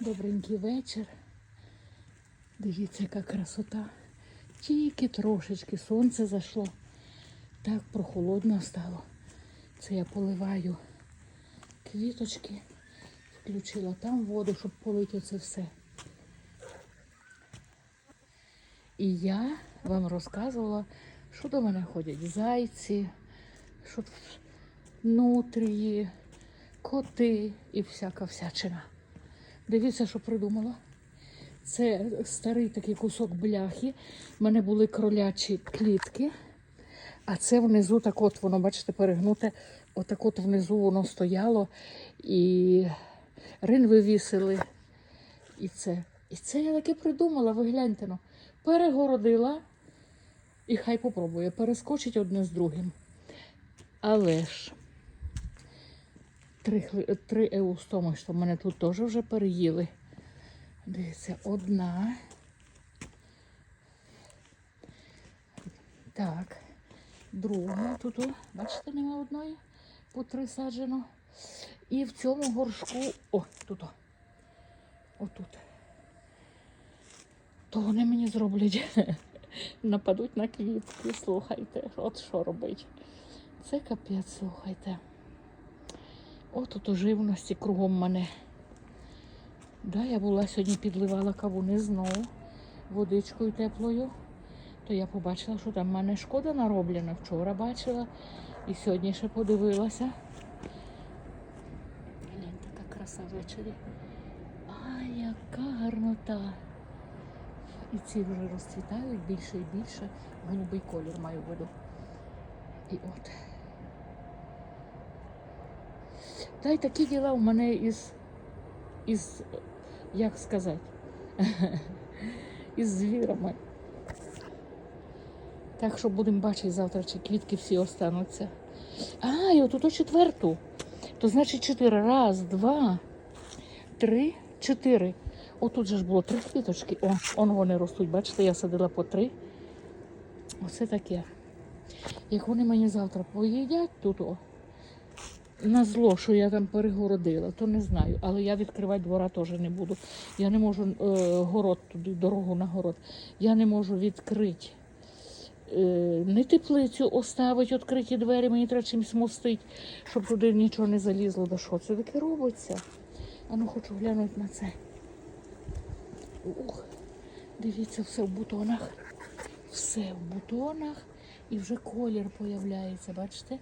Добренький вечір. Дивіться, яка красота. Тільки трошечки сонце зайшло. Так прохолодно стало. Це я поливаю квіточки. Включила там воду, щоб полити це все. І я вам розказувала, що до мене ходять зайці, що нутрії, коти і всяка всячина. Дивіться, що придумала. Це старий такий кусок бляхи. У мене були кролячі клітки, а це внизу так от воно, бачите, перегнуте. Отак от внизу воно стояло і рин вивісили. І це. І це я таке придумала, ви гляньте ну. Перегородила і хай попробує, перескочить одне з другим. Але ж три, три еустоми, що в мене тут теж вже переїли. Дивіться, одна. Так. Друга. Тут, бачите, нема одної. По три саджено. І в цьому горшку. О, тут. Отут. То вони мені зроблять. Нападуть на квітки, слухайте. От що робить. Це капець, слухайте. От тут у живності кругом мене. Да, я була сьогодні підливала кавуни знову водичкою теплою. То я побачила, що там в мене шкода нароблена. Вчора бачила і сьогодні ще подивилася. Глянь, така краса ввечері. А, яка гарнота. І ці вже розцвітають більше і більше. Голубий колір маю виду. І от. Та й такі діла у мене із, із як сказати, із звірами. Так що будемо бачити завтра, чи квітки всі остануться. А, і отут четверту. То значить чотири. Раз, два, три, чотири. Отут же ж було три квіточки. О, он вони ростуть. Бачите, я садила по три. Оце таке. Як вони мені завтра поїдять тут, о, на зло, що я там перегородила, то не знаю. Але я відкривати двора теж не буду. Я не можу е, город туди, дорогу на город. Я не можу відкрити. Е, не теплицю оставити відкриті двері, мені треба чимось мостити, щоб туди нічого не залізло. Да що це таке робиться? А ну хочу глянути на це. Ух, дивіться, все в бутонах. Все в бутонах і вже колір появляється, бачите?